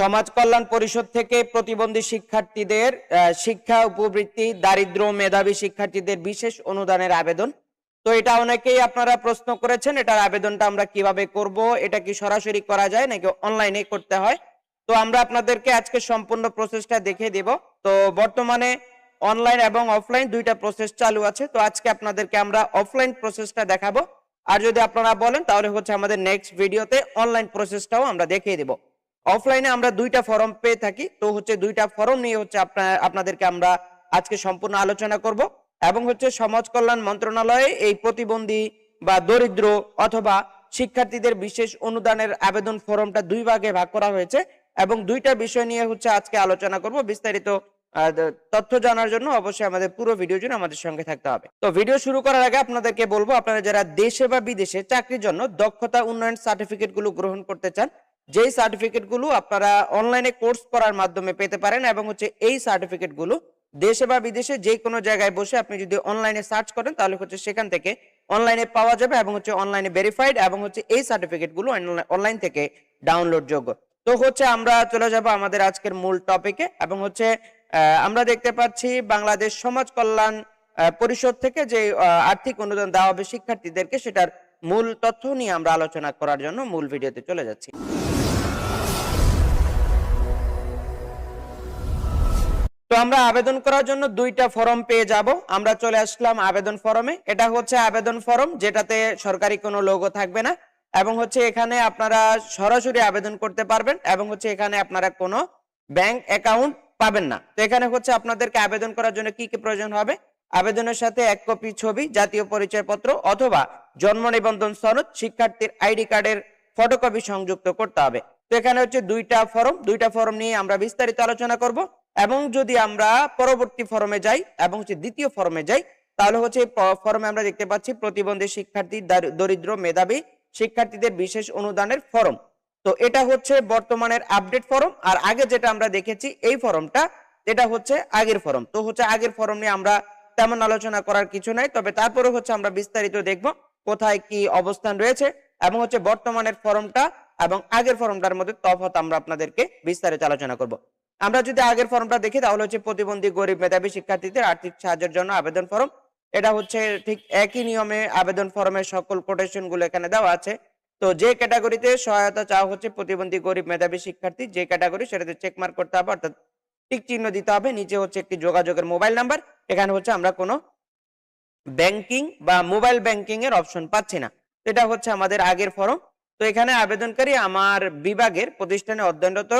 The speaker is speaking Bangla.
সমাজ কল্যাণ পরিষদ থেকে প্রতিবন্ধী শিক্ষার্থীদের শিক্ষা উপবৃত্তি দারিদ্র মেধাবী শিক্ষার্থীদের বিশেষ অনুদানের আবেদন। তো এটা অনেকেই আপনারা প্রশ্ন করেছেন, এটার আবেদনটা আমরা কীভাবে করব, এটা কি সরাসরি করা যায় নাকি অনলাইনে করতে হয়? তো আমরা আপনাদেরকে আজকে সম্পূর্ণ প্রসেসটা দেখিয়ে দেব। তো বর্তমানে অনলাইন এবং অফলাইন দুইটা প্রসেস চালু আছে। তো আজকে আপনাদেরকে আমরা অফলাইন প্রসেসটা দেখাবো। আর যদি আপনারা বলেন, তাহলে হচ্ছে আমাদের নেক্সট ভিডিওতে অনলাইন প্রসেসটাও আমরা দেখিয়ে দেব। অফলাইনে আমরা দুইটা ফর্ম পেয়ে থাকি। তো হচ্ছে দুইটা ফর্ম নিয়ে হচ্ছে আপনাদেরকে আমরা আজকে সম্পূর্ণ আলোচনা করব এবং হচ্ছে সমাজ কল্যাণ মন্ত্রণালয়ে এই প্রতিবন্ধী বা দরিদ্র অথবা শিক্ষার্থীদের বিশেষ অনুদানের আবেদন ফর্মটা দুই ভাগে ভাগ করা হয়েছে এবং দুইটা বিষয় নিয়ে হচ্ছে আজকে আলোচনা করব। বিস্তারিত তথ্য জানার জন্য অবশ্যই আমাদের পুরো ভিডিও জন্য আমাদের সঙ্গে থাকতে হবে। তো ভিডিও শুরু করার আগে আপনাদেরকে বলব, আপনারা যারা দেশে বা বিদেশে চাকরির জন্য দক্ষতা উন্নয়ন সার্টিফিকেটগুলো গ্রহণ করতে চান যেই সার্টিফিকেটগুলো আপনারা অনলাইনে কোর্স করার মাধ্যমে পেতে পারেন এবং হচ্ছে এই সার্টিফিকেটগুলো দেশে বা বিদেশে যে কোনো জায়গায় বসে আপনি যদি অনলাইনে সার্চ করেন, তাহলে হচ্ছে সেখান থেকে অনলাইনে পাওয়া যাবে এবং হচ্ছে অনলাইনে ভেরিফাইড এবং হচ্ছে এই সার্টিফিকেটগুলো অনলাইন থেকে ডাউনলোড যোগ্য। তো হচ্ছে আমরা চলে যাব আমাদের আজকের মূল টপিকে এবং হচ্ছে আমরা দেখতে পাচ্ছি বাংলাদেশ সমাজ কল্যাণ পরিষদ থেকে যে আর্থিক অনুদান দেওয়া হবে শিক্ষার্থীদেরকে সেটার মূল তথ্য নিয়ে আমরা আলোচনা করার জন্য মূল ভিডিওতে চলে যাচ্ছি। তো আমরা আবেদন করার জন্য দুইটা ফর্ম পেয়ে যাব। আমরা চলে আসলাম আবেদন ফর্মে। এটা হচ্ছে আবেদন ফর্ম, যেটাতে সরকারি কোনো লোগো থাকবে না। এবং হচ্ছে এখানে আপনারা সরাসরি আবেদন করতে পারবেন এবং হচ্ছে এখানে আপনারা কোনো ব্যাংক অ্যাকাউন্ট পাবেন না। তো এখানে হচ্ছে আপনাদেরকে আবেদন করার জন্য কি কি প্রয়োজন হবে? আবেদনের সাথে এক কপি ছবি, জাতীয় পরিচয়পত্র অথবা জন্ম নিবন্ধন সনদ, শিক্ষার্থীর আইডি কার্ডের ফটোকপি সংযুক্ত করতে হবে। তো এখানে হচ্ছে দুইটা ফর্ম। দুইটা ফর্ম নিয়ে আমরা বিস্তারিত আলোচনা করব। এবং যদি আমরা পরবর্তী ফর্মে যাই এবং হচ্ছে দ্বিতীয় ফর্মে যাই, তাহলে হচ্ছে ফর্মে আমরা দেখতে পাচ্ছি প্রতিবন্ধী শিক্ষার্থী দরিদ্র মেধাবী শিক্ষার্থীদের বিশেষ অনুদানের ফর্ম তো এটা হচ্ছে বর্তমানের আপডেট ফর্ম আর আগে যেটা আমরা দেখেছি এই ফর্মটা এটা হচ্ছে আগের ফর্ম তো হচ্ছে আগের ফর্ম নিয়ে আমরা তেমন আলোচনা করার কিছু নাই, তবে তারপরে হচ্ছে আমরা বিস্তারিত দেখব কোথায় কি অবস্থান রয়েছে এবং হচ্ছে বর্তমানের ফর্মটা এবং আগের ফর্মটার মধ্যে তফাৎ আমরা আপনাদেরকে বিস্তারিত আলোচনা করব। আমরা যদি আগের ফর্মটা দেখি, তাহলে হচ্ছে প্রতিবন্ধী গরিব মেধাবী শিক্ষার্থীদের আর্থিক সাহায্যের জন্য আবেদন ফর্ম। এটা হচ্ছে ঠিক একই নিয়মে আবেদন ফর্মের সকল কোটেশনগুলো এখানে দেওয়া আছে। তো যে ক্যাটাগরিতে সহায়তা চাওয়া হচ্ছে প্রতিবন্ধী গরিব মেধাবী শিক্ষার্থী, যে ক্যাটাগরি সেটাতে চেক মার্ক করতে হবে, অর্থাৎ টিক চিহ্ন দিতে হবে। নিচে হচ্ছে একটি যোগাযোগের মোবাইল নাম্বার এখানে হচ্ছে আমরা কোনো ব্যাংকিং বা মোবাইল ব্যাংকিং এর অপশন পাচ্ছি না। এটা হচ্ছে আমাদের আগের ফর্ম। তো এখানে আবেদনকারী আমার বিভাগের প্রতিষ্ঠানে অধ্যয়নরত